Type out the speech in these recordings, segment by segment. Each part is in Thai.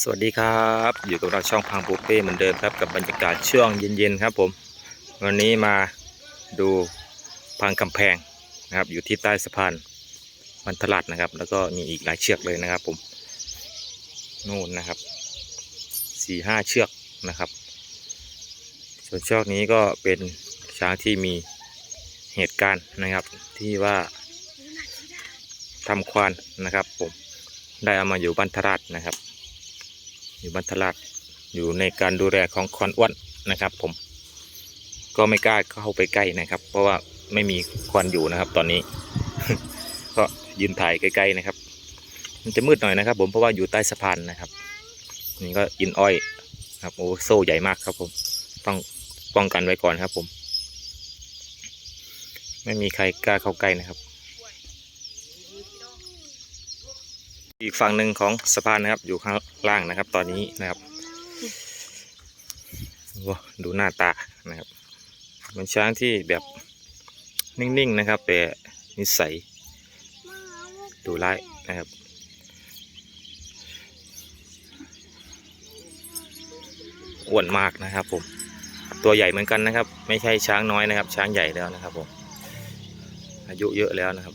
สวัสดีครับ อยู่กับเราช่องพังบุฟเฟ่เหมือนเดิมครับกับบรรยากาศช่วงเย็นๆครับผม วันนี้มาดูพังกำแพงนะครับ อยู่ที่ใต้สะพานมันทลัดนะครับ แล้วก็มีอีกหลายเชือกเลยนะครับผมนู่นนะครับสี่ห้าเชือกนะครับ ส่วนเชือกนี้ก็เป็นช้างที่มีเหตุการณ์นะครับที่ว่าทำควานนะครับผมได้เอามาอยู่บ้านทราดนะครับ อยู่บ้านทลาดอยู่ในการดูแลของคอนอ้วนนะครับ ผม ก็ไม่กล้าเข้าไปใกล้นะครับ เพราะว่าไม่มีควันอยู่นะครับ ตอนนี้ ก็ยืนถ่ายใกล้ๆนะครับ มันจะมืดหน่อยนะครับ ผมเพราะว่าอยู่ใต้สะพานนะครับนี่ก็อินอ้อยครับโอ้โซ่ใหญ่มากครับผม ต้องป้องกันไว้ก่อนครับผม ไม่มีใครกล้าเข้าใกล้นะครับ อีกฝั่งหนึ่งของสะพานนะครับ อยู่ข้างล่างนะครับ ตอนนี้นะครับว้าดูหน้าตานะครับเป็นช้างที่แบบนิ่งๆนะครับ แต่นิสัยดูร้ายนะครับอ้วนมากนะครับผมตัวใหญ่เหมือนกันนะครับ ไม่ใช่ช้างน้อยนะครับ ช้างใหญ่แล้วนะครับผมอายุเยอะแล้วนะครับ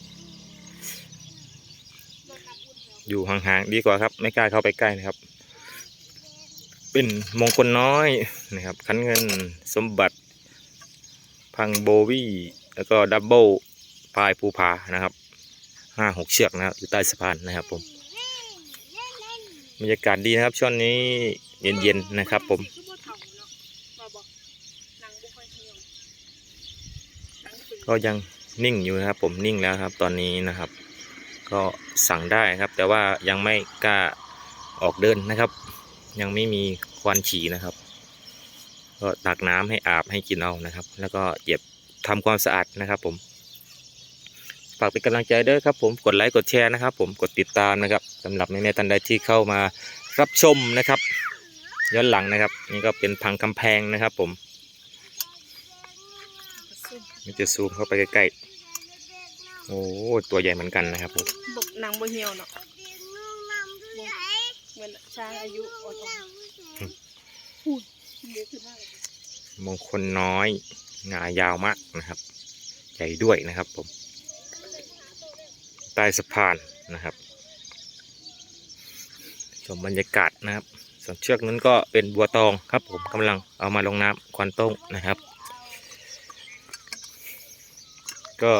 อยู่ห่างๆดีกว่าครับ ไม่กล้าเข้าไปใกล้นะครับ เป็นมงคลน้อยนะครับคันเงินสมบัติ พังโบวี่แล้วก็ดับเบิลพายภูผานะครับห้าหกเชือกนะครับอยู่ใต้สะพานนะครับผมบรรยากาศดีนะครับช่วงนี้เย็นๆนะครับผมก็ยังนิ่งอยู่นะครับผมนิ่งแล้วครับตอนนี้นะครับ ก็สั่งได้ครับ แต่ว่ายังไม่กล้าออกเดินนะครับ ยังไม่มีควันฉี่นะครับ ก็ตักน้ำให้อาบให้กินเอานะครับ แล้วก็เก็บทำความสะอาดนะครับผมฝากเป็นกำลังใจด้วยครับผมกดไลค์กดแชร์นะครับ ผมกดติดตามนะครับสำหรับแม่ๆท่านใดที่เข้ามารับชมนะครับย้อนหลังนะครับ นี่ก็เป็นพังกำแพงนะครับ ผมซุ่มมันจะซูมเข้าไปใกล้ๆ โอ้ตัวใหญ่เหมือนกันนะครับผมบกหนังบ่เหี่ยวเนาะบ่เหมือนช้างอายุอ่อนๆพูดเด็กขึ้นมากเลยมงคลน้อยงายาวมากนะครับ ใหญ่ด้วยนะครับผมใต้สะพานนะครับชมบรรยากาศนะครับส่วนเชือกนั้นก็เป็นบัวตองครับ ผมกำลังเอามาลงน้ำควันต้งนะครับ ก็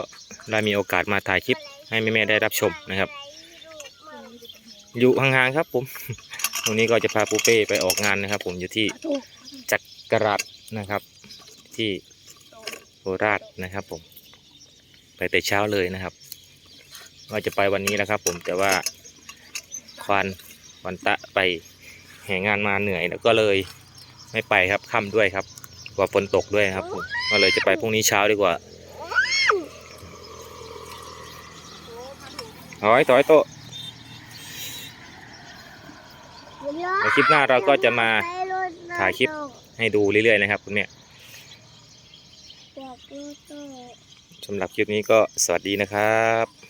ได้มีโอกาสมาถ่ายคลิปให้แม่ๆได้รับชมนะครับ อยู่ห่างๆครับผม ตรงนี้ก็จะพาปูเป้ไปออกงานนะครับ ผมอยู่ที่จักรราชนะครับ ที่โคราชนะครับ ผม ไปแต่เช้าเลยนะครับว่าจะไปวันนี้แล้วครับ ผมแต่ว่าควานวันตะไปแห่งานมาเหนื่อยแล้วก็เลยไม่ไปครับค่ำด้วยครับกว่าฝนตกด้วยครับผมก็เลยจะไปพรุ่งนี้เช้าดีกว่า ถอยถอยโตะในคลิปหน้าเราก็จะมาถ่ายคลิปให้ดูเรื่อยๆนะครับคุณเนี่ยสำหรับคลิปนี้ก็สวัสดีนะครับ